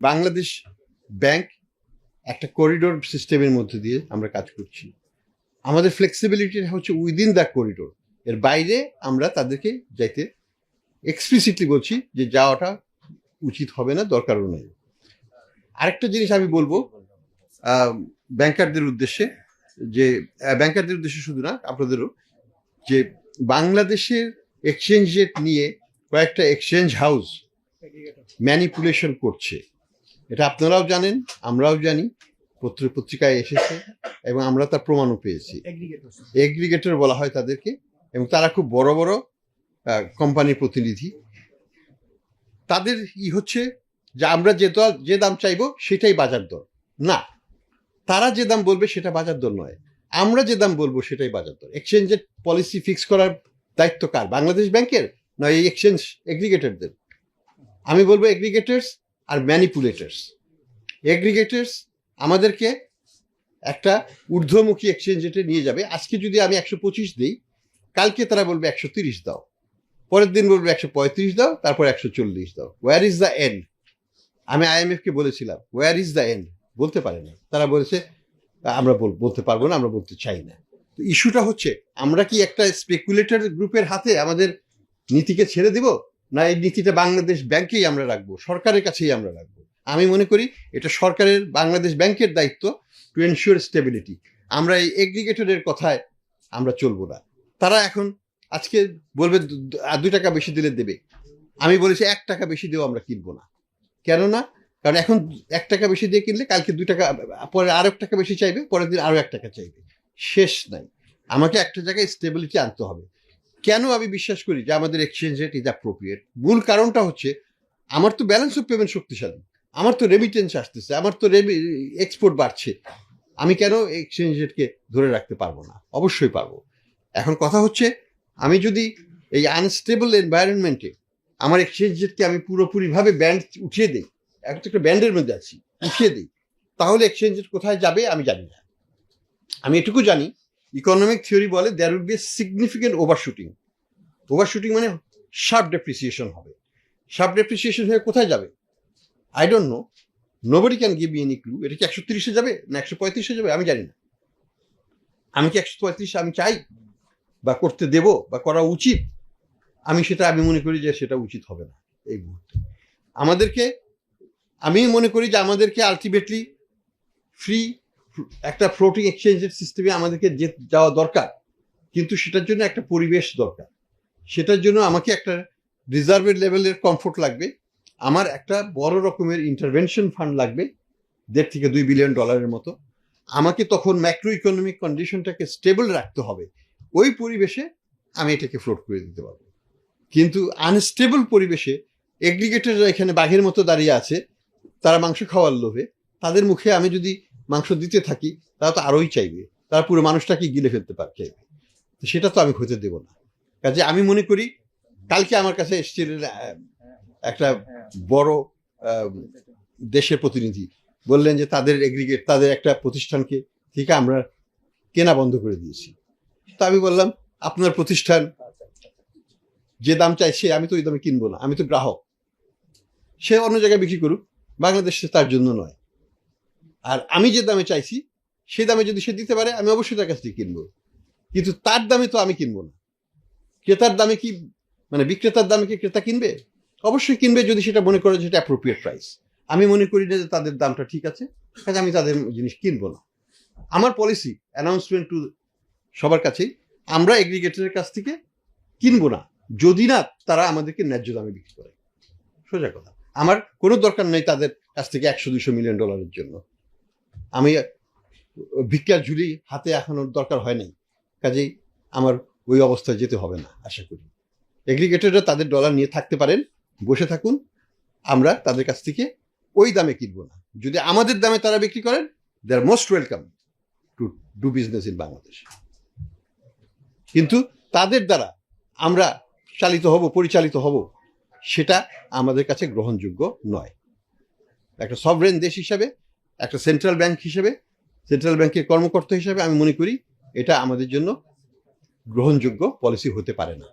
Bangladesh bank একটা corridor সিস্টেমের মধ্যে দিয়ে আমরা কাজ করছি। আমাদের ফ্লেক্সিবিলিটি হচ্ছে উইদিন দ্য করিডোর এর বাইরে আমরা তাদেরকে যাইতে এক্সপ্লিসিটলি বলছি যে যাওয়াটা উচিত হবে না, দরকারও নেই। আরেকটা জিনিস আমি বলব ব্যাংকারদের উদ্দেশ্যে, যে ব্যাংকারদের উদ্দেশ্যে শুধু না, আপনাদেরও, যে বাংলাদেশের এক্সচেঞ্জ রেট নিয়ে কয়েকটা এক্সচেঞ্জ হাউস ম্যানিপুলেশন করছে। এটা আপনারাও জানেন আমরাও জানি পত্র পত্রিকায় এসেছে এবং আমরা তার প্রমাণও পেয়েছি। এগ্রিগেটর বলা হয় তাদেরকে এবং তারা খুব বড় বড় কোম্পানির প্রতিনিধি। তাদের ই হচ্ছে যে আমরা যে দর যে দাম চাইব সেটাই বাজার দর। না তারা যে দাম বলবে সেটা বাজার দর নয়। আমরা যে দাম বলব সেটাই বাজার দর। এক্সচেঞ্জের পলিসি ফিক্স করার দায়িত্ব কার? বাংলাদেশ ব্যাংকের? নয় এই এক্সচেঞ্জ এগ্রিগেটরদের আমি বলব এগ্রিগেটার্স আর ম্যানিপুলেটার্স এগ্রিগেটার্স আমাদেরকে একটা ঊর্ধ্বমুখী এক্সচেঞ্জ রেটে নিয়ে যাবে। আজকে যদি আমি একশো পঁচিশ দিই, কালকে তারা বলবে একশো তিরিশ দাও। পরের দিন বলবে একশো পঁয়ত্রিশ দাও, তারপর একশো চল্লিশ দাও। ওয়ার ইজ দ্য এন্ড আমি আইএমএফ কে বলেছিলাম ওয়ার ইজ দ্য এন্ড বলতে পারে না। তারা বলেছে, আমরা বল- বলতে পারব না, আমরা বলতে চাই না। তো ইস্যুটা হচ্ছে, আমরা কি একটা স্পেকুলেটর গ্রুপের হাতে আমাদের নীতিকে ছেড়ে দিব? না, এই নীতিটা বাংলাদেশ ব্যাংকেই আমরা রাখব, সরকারের কাছেই আমরা রাখব। আমি মনে করি এটা সরকারের, বাংলাদেশ ব্যাংকের দায়িত্ব টু এনশিওর স্টেবিলিটি আমরা এই এগ্রিগেটরের কথায় আমরা চলবো না। তারা এখন আজকে বলবে দু- দু- টাকা বেশি দিলে দেবে। আমি বলেছি এক টাকা বেশি দিয়েও আমরা কিনবো না। কেননা, কারণ এখন এক টাকা বেশি দিয়ে কিনলে কালকে দুই টাকা, পরে আরও এক টাকা বেশি চাইবে, পরের দিন আরও এক টাকা চাইবে। শেষ নাই। আমাকে একটা জায়গায় স্টেবিলিটি আনতে হবে। কেন আমি বিশ্বাস করি যে আমাদের এক্সচেঞ্জ রেট ইজ অ্যাপ্রোপ্রিয়েট মূল কারণটা হচ্ছে, আমার তো ব্যালেন্স অফ পেমেন্ট শক্তিশালী। আমার তো রেমিটেন্স আসতেছে, আমার তো রেমি এক্সপোর্ট বাড়ছে। আমি কেন এক্সচেঞ্জ রেটকে ধরে রাখতে পারব না? অবশ্যই পারব। এখন কথা হচ্ছে, আমি যদি এই আনস্টেবল এনভায়রনমেন্টে আমার এক্সচেঞ্জ রেটকে আমি পুরোপুরিভাবে ব্যান্ড উঠিয়ে দিই, এখন তো একটা ব্যান্ডের মধ্যে আছি, উঠিয়ে দিই, তাহলে এক্সচেঞ্জ রেট কোথায় যাবে আমি জানি না। আমি এটুকু জানি ইকোনমিক থিওরি বলে there will be significant overshooting overshooting মানে শার্প ডেপ্রিসিয়েশন হবে। শার্প ডেপ্রিসিয়েশন হয়ে কোথায় যাবে? I don't know nobody can give any clue এটা কি একশো তিরিশে যাবে না একশো পঁয়ত্রিশে যাবে? আমি জানি না। আমি কি একশো পঁয়ত্রিশ আমি চাই বা করতে দেব বা করা উচিত? আমি সেটা, আমি মনে করি যে সেটা উচিত হবে না এই মুহূর্তে। আমাদেরকে, আমি মনে করি যে আমাদেরকে আলটিমেটলি ফ্রি একটা ফ্লোটিং এক্সচেঞ্জের সিস্টেমে আমাদেরকে যে যাওয়া দরকার, কিন্তু সেটার জন্য একটা পরিবেশ দরকার। সেটার জন্য আমাকে একটা রিজার্ভের লেভেলের কমফোর্ট লাগবে, আমার একটা বড় রকমের ইন্টারভেনশন ফান্ড লাগবে, দেড় থেকে দুই বিলিয়ন ডলারের মতো। আমাকে তখন ম্যাক্রো ইকোনমিক কন্ডিশনটাকে স্টেবল রাখতে হবে। ওই পরিবেশে আমি এটাকে ফ্লোট করে দিতে পারব। কিন্তু আনস্টেবল পরিবেশে এগ্রিগেটররা এখানে বাঘের মতো দাঁড়িয়ে আছে, তারা মাংস খাওয়ার লোভে, তাদের মুখে আমি যদি মাংস দিতে থাকি, তারা তো আরোই চাইবে। তারা পুরো মানুষটাকে গিলে ফেলতে পার চাইবে তো সেটা তো আমি হতে দেব না। কাজে আমি মনে করি, কালকে আমার কাছে এসেছিলেন একটা বড় দেশের প্রতিনিধি। বললেন যে তাদের এগ্রিগেট তাদের একটা প্রতিষ্ঠানকে থেকে আমরা কেনা বন্ধ করে দিয়েছি। তা আমি বললাম, আপনার প্রতিষ্ঠান যে দাম চাইছে, আমি তো ওই দামে কিনবো না, আমি তো গ্রাহক। সে অন্য জায়গায় বিক্রি করুক, বাংলাদেশে তার জন্য নয়। আর আমি যে দামে চাইছি, সে দামে যদি সে দিতে পারে, আমি অবশ্যই তার কাছ থেকে কিনবো। কিন্তু তার দামে তো আমি কিনবো না। ক্রেতার দামে কি মানে বিক্রেতার দামে কি ক্রেতা কিনবে? অবশ্যই কিনবে যদি সেটা মনে করে সেটা অ্যাপ্রোপ্রিয়েট প্রাইস আমি মনে করি না যে তাদের দামটা ঠিক আছে, কাজে আমি তাদের জিনিস কিনবো না। আমার পলিসি অ্যানাউন্সমেন্ট টু সবার কাছেই, আমরা এগ্রিগেটরের কাছ থেকে কিনবো না। যদি না, তারা আমাদেরকে ন্যায্য দামে বিক্রি করে। সোজা কথা। আমার কোনো দরকার নেই তাদের কাছ থেকে একশো, দুশো মিলিয়ন ডলারের জন্য। আমি ভিক্ষার ঝুলি হাতে এখনও দরকার হয় নাই। কাজেই আমার ওই অবস্থায় যেতে হবে না, আশা করি। এগ্রিগেটররা তাদের ডলার নিয়ে থাকতে পারেন, বসে থাকুন, আমরা তাদের কাছ থেকে ওই দামে কিনবো না। যদি আমাদের দামে তারা বিক্রি করেন they are most welcome to do business in Bangladesh কিন্তু তাদের দ্বারা আমরা চালিত হব, পরিচালিত হব, সেটা আমাদের কাছে গ্রহণযোগ্য নয়। একটা সভরেন দেশ হিসাবে একটা সেন্ট্রাল ব্যাংক হিসেবে সেন্ট্রাল ব্যাংকের কর্মকর্তা হিসেবে আমি মনে করি এটা আমাদের জন্য গ্রহণযোগ্য পলিসি হতে পারে না।